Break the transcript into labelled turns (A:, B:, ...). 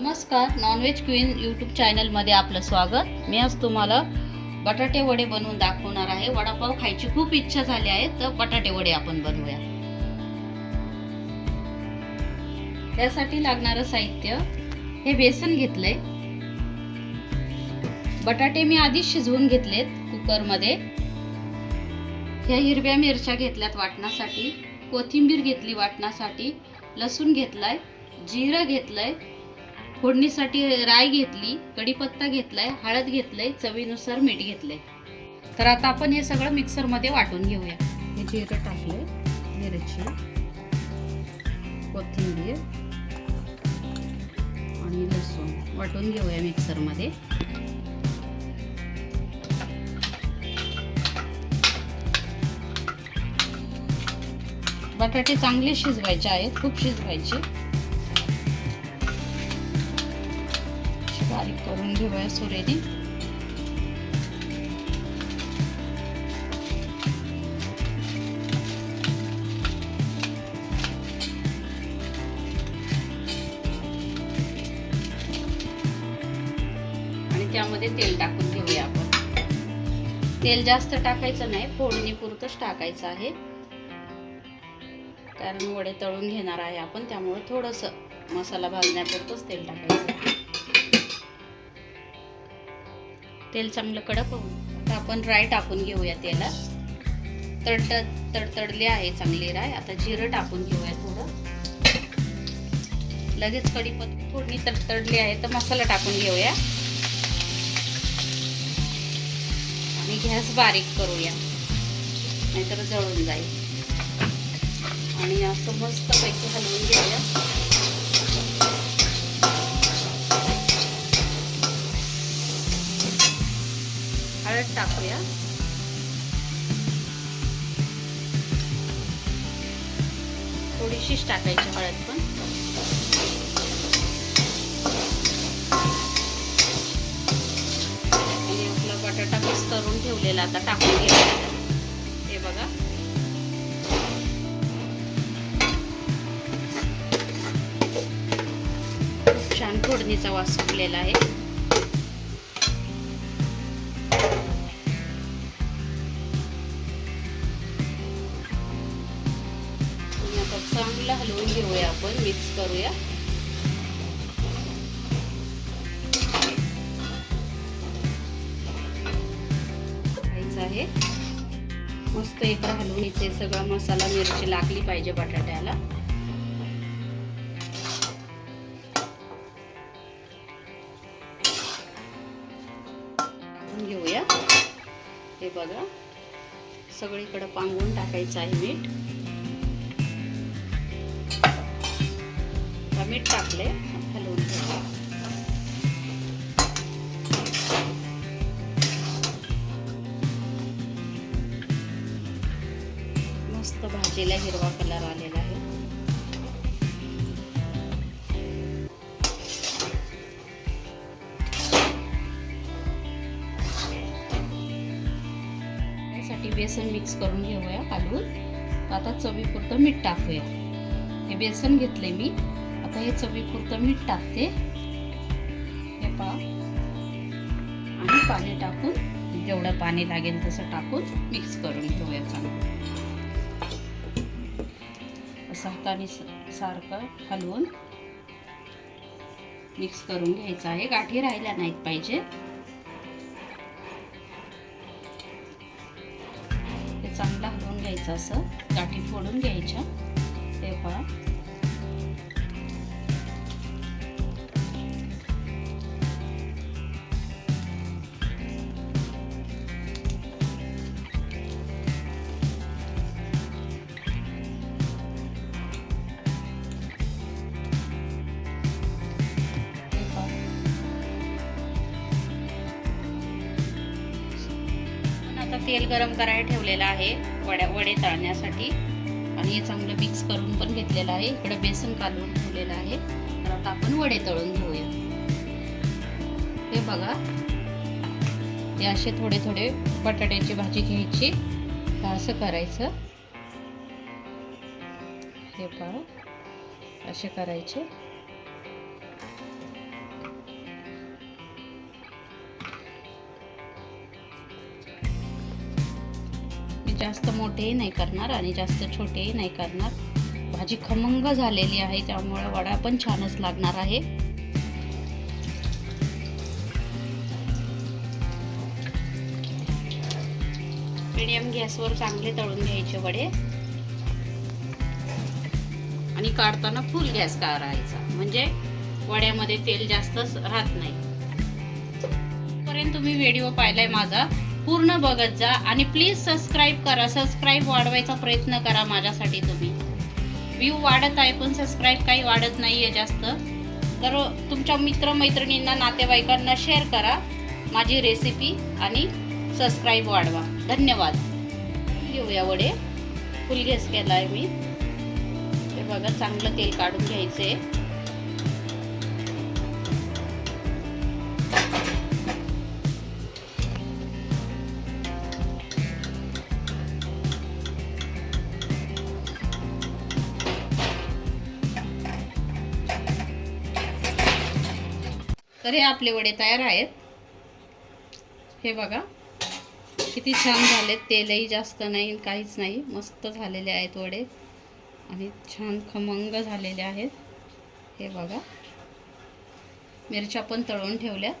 A: नमस्कार non veg queen YouTube चॅनलमध्ये आपलं स्वागत. मी आज तुम्हाला बटाटे वडे बनवून दाखवणार आहे. वडापाव खायची खूप इच्छा झाली आहे तर बटाटे वडे आपण बनवूया. त्यासाठी लागणारं साहित्य हे बेसन घेतलंय. बटाटे मी आधीच शिजवून घेतलेत कुकरमध्ये. ह्या हिरव्या मिरच्या घेतल्यात वाटण्यासाठी. कोथिंबीर घेतली वाटण्यासाठी. लसूण घेतलाय. जिरं घेतलंय. फोडणीसाठी राय घेतली कढीपत्ता घेतलाय हळद घेतलंय चवीनुसार मीठ घेतलंय. तर आता आपण हे सगळं मिक्सरमध्ये वाटून घेऊया. हे जिरं टाकलंय मिरची कोथिंबीर आणि लसूण वाटून घेऊया मिक्सरमध्ये. बटाटे चांगले शिजवायचे आहेत खूप शिजवायचे. बारीक करून घेऊया सुरेने. आणि त्यामध्ये तेल टाकून घेऊया आपण. तेल जास्त टाकायचं नाही फोडणी पुरतच टाकायचं आहे. कारण वडे तळून घेणार आहे आपण त्यामुळे थोडंसं मसाला भाजण्यापुरतंच तेल टाकायचं. तेल चांगलं कडक होऊन आता आपण राय टाकून घेऊया त्याला. तडत तडतडले आहे चांगली राय. आता जिरं टाकून घेऊया थोडं. लगेच कढीपत्ता फोडणी तडतडली आहे तर मसाला टाकून घेऊया. आणि गॅस बारीक करूया. नाहीतर जळून जाईल. आणि असं मस्त पैकी हलवून घेऊया. हळद टाकूया. थोडीशीच टाकायची हळद पण. आणि आपला बटाटा मिक्स करून ठेवलेला आता टाकून घ्यायचा हे बघा. खूप छान फोडणीचा वास सुटलेला आहे. चांगलं हलवून घेऊया आपण मिक्स करूया. आहे. मस्त इकडं हलवून इथे सगळा मसाला मिरची लागली पाहिजे बटाट्याला. टाकून घेऊया. हे बघा. सगळीकडे पांगून टाकायचं आहे मीठ. मीठ टाकले हलवून मस्त भाजीला हिरवा कलर आलेला आहे. त्यासाठी बेसन मिक्स करून घेऊया काढून. आता चवीपुरतं मीठ टाकूया. हे बेसन घेतले मी. आता हे चवीपुरतं मीठ टाकते. हे पा आणि पाणी टाकून जेवढं पाणी लागेल तसं टाकून मिक्स करून घेऊया चांगलं. असं हाताने सारखं हलवून मिक्स करून घ्यायचं आहे. गाठी राहिल्या नाहीत पाहिजे. ते चांगलं हलवून घ्यायचं असं. गाठी फोडून घ्यायच्या. ते पहा. तेल गरम करायला ठेवलेलं आहे वड्या वडे तळण्यासाठी. आणि हे चांगलं मिक्स करून पण घेतलेलं आहे. इकडं बेसन कालवून ठेवलेलं आहे. तर आता आपण वडे तळून घेऊया. हे बघा. हे असे थोडे थोडे बटाट्याची भाजी घ्यायची. असं करायचं. हे पहा. असे करायचे. जास्त मोठेही नाही करणार आणि जास्त छोटेही नाही करणार. भाजी खमंग झालेली आहे त्यामुळे वडा पण छानच लागणार आहे. मीडियम गॅसवर चांगले तळून घ्यायचे वडे. आणि काढताना फुल गॅस काढायचा. म्हणजे वड्यामध्ये तेल जास्तच राहत नाही. पर्यंत तुम्ही व्हिडिओ पाहिलाय माझा. पूर्ण बघत जा आणि प्लीज सबस्क्राईब करा. सबस्क्राईब वाढवायचा प्रयत्न करा माझ्यासाठी तुम्ही. व्ह्यू वाढत आहे पण सबस्क्राईब काही वाढत नाही आहे जास्त. तर तुमच्या मित्रमैत्रिणींना नातेवाईकांना शेअर करा माझी रेसिपी आणि सबस्क्राईब वाढवा. धन्यवाद. घेऊया वडे. फुल गॅस केला आहे मी. हे बघा चांगलं तेल काढून घ्यायचं आहे तर हे आपले वडे तयार आहेत. हे बघा. किती छान झालेत. तेलही जास्त नाही काहीच नाही. मस्त झालेले आहेत वडे. आणि छान खमंग झालेले आहेत. हे बघा. मिरच्या पण तळून ठेवल्यात.